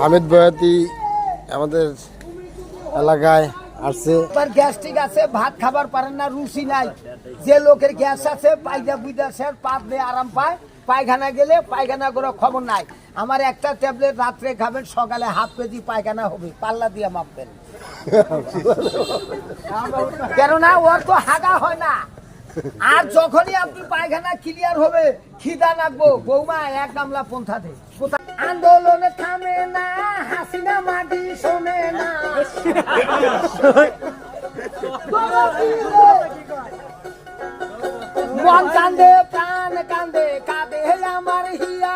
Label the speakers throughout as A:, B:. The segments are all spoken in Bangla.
A: হামিদ বয়াতি আমাদের এলাকায় আসছে।
B: গ্যাস্ট্রিক আছে, ভাত খাবার পারেন না, রুচি নাই। যে লোকের গ্যাস আছে পায়জা বুইদা স্যার পাত দিয়ে আরাম পায়। পায়খানা গেলে পায়খানা করে খবর নাই। আমার একটা ট্যাবলেট রাত্রে খাবেন, সকালে হাফ কেজি পায়খানা হবে। পাল্লা দিয়ে মাপবেন। কেননা ওর তো হাগা হয় না। আর যখনই আপনি পায়খানা ক্লিয়ার হবে, খিদা লাগবো। বৌমা, এক গামলা পন্থা দে। আন্দোলনে থামে না, হাসিনা মাটি শোনে না। মন কান্দে, প্রাণ কান্দে, কাঁদে আমার হিয়া।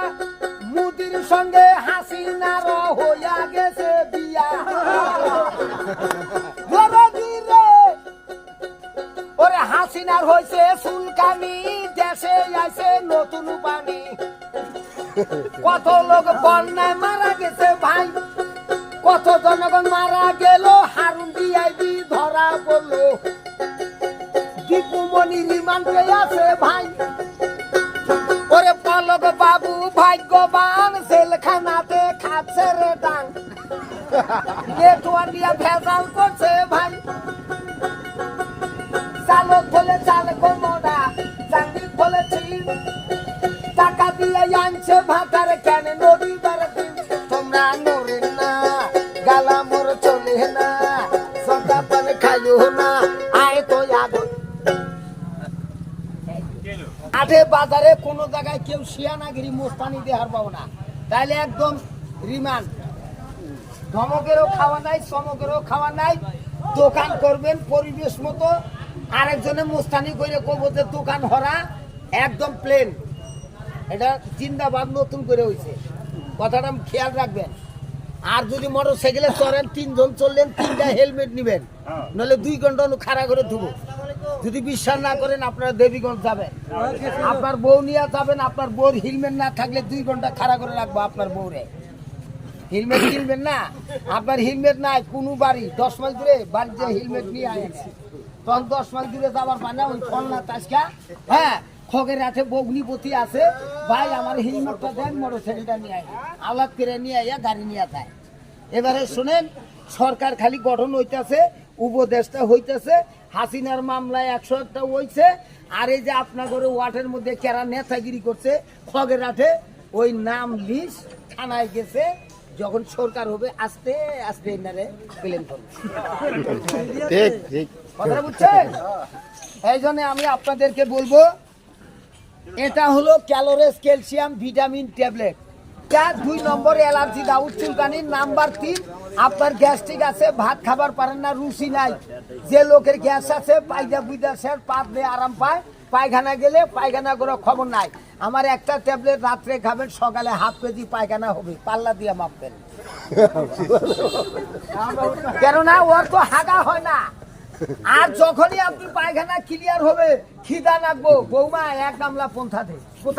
B: মুদির সঙ্গে হাসিনার হইয়া গেছে বিয়া। ওরে হাসিনার হইছে সুলকানি, দেশে আইছে নতুন পানি কত লোক বন্যায় মারা গেছে ভাই। কত জনগণ মারা গেল, হারুন দিয়াইবি ধরা পড়ল। দীপুমণি রিমান্ডে আছে ভাই। ওরে পলক বাবু, ভাগ্যবান, জেলখানাতে খাচ্ছে রে ডাং। নেটওয়ার দিয়া ভেজাল করছে ভাই। কেন জায়গায় কেউ শিয়ানাগিরি না। তাইলে একদম রিমান্ড। ধমকেরও খাওয়া নাই, চমকেরও খাওয়া নাই। দোকান করবেন পরিবেশ মতো। আরেকজনে মোস্তানি করে কবো যে দোকান হরা, একদম প্লেন এটা জিন্দাবাদ নতুন করে হয়েছে কথাটা খেয়াল রাখবেন। আর যদি মোটর সাইকেলে চড়েন, তিনজন চললেন তিনটা হেলমেট নিবেন। নাহলে দুই ঘণ্টা খাড়া করে ধুবো। যদি বিশ্বাস না করেন, আপনারা দেবীগঞ্জ যাবেন। আপনার বউ নিয়ে যাবেন, আপনার বউর হেলমেট না থাকলে দুই ঘণ্টা খাড়া করে রাখব আপনার বউরে। হেলমেট কিনবেন না? আপনার হেলমেট নাই, কোনো বাড়ি। দশ মাইল দূরে বাড়িতে হেলমেট নিয়ে আয়েন তখন দশ মাইল দূরে যাবার পায় না ওই ফলনা তাসকা হ্যাঁ? খগের হাতে বগ্নিপতি আছে। ভাই আমার হেলমেটটা দেন মোটর সাইকেলটা নিয়ে আয়। আলাদ করে নিয়ে আইয়া গাড়ি নিয়ে যায়। এবারে শুনেন সরকার খালি গঠন হইতেছে উপদেশটা হইতেছে হাসিনার মামলায় একশো একটা হইছে আর এই যে আপনার ঘরে ওয়াটের মধ্যে কেরা নেতাগিরি করছে খগের হাটে ওই নাম লিস্ট থানায় গেছে যখন সরকার হবে আস্তে আস্তে এনারে প্লেন করবে।
A: ঠিক ঠিক।
B: কথাটা বুঝছেন? এই জন্য আমি আপনাদেরকে বলব এটা হলো ক্যালোরেস ক্যালসিয়াম ভিটামিন ট্যাবলেট যা দুই নম্বর অ্যালার্জি দাউদ চুলকানি নাম্বার তিন। আপনার গ্যাস্ট্রিক আছে, ভাত খাবার পারেন না, রুচি নাই। যে লোকের গ্যাস আছে, পায়জা বুইদা স্যার পাত দিয়ে আরাম পায়। পায়খানা গেলে পায়খানা করে খবর নাই। আমার একটা ট্যাবলেট রাত্রে খাবেন, সকালে হাফ কেজি পায়খানা হবে। পাল্লা দিয়ে মাপবেন। কেননা ওর তো হাগা হয় না। আর যখনই আপনি পায়খানা ক্লিয়ার হবে খিদা লাগবো। বৌমা এক গামলা পন্থা দে কোথায়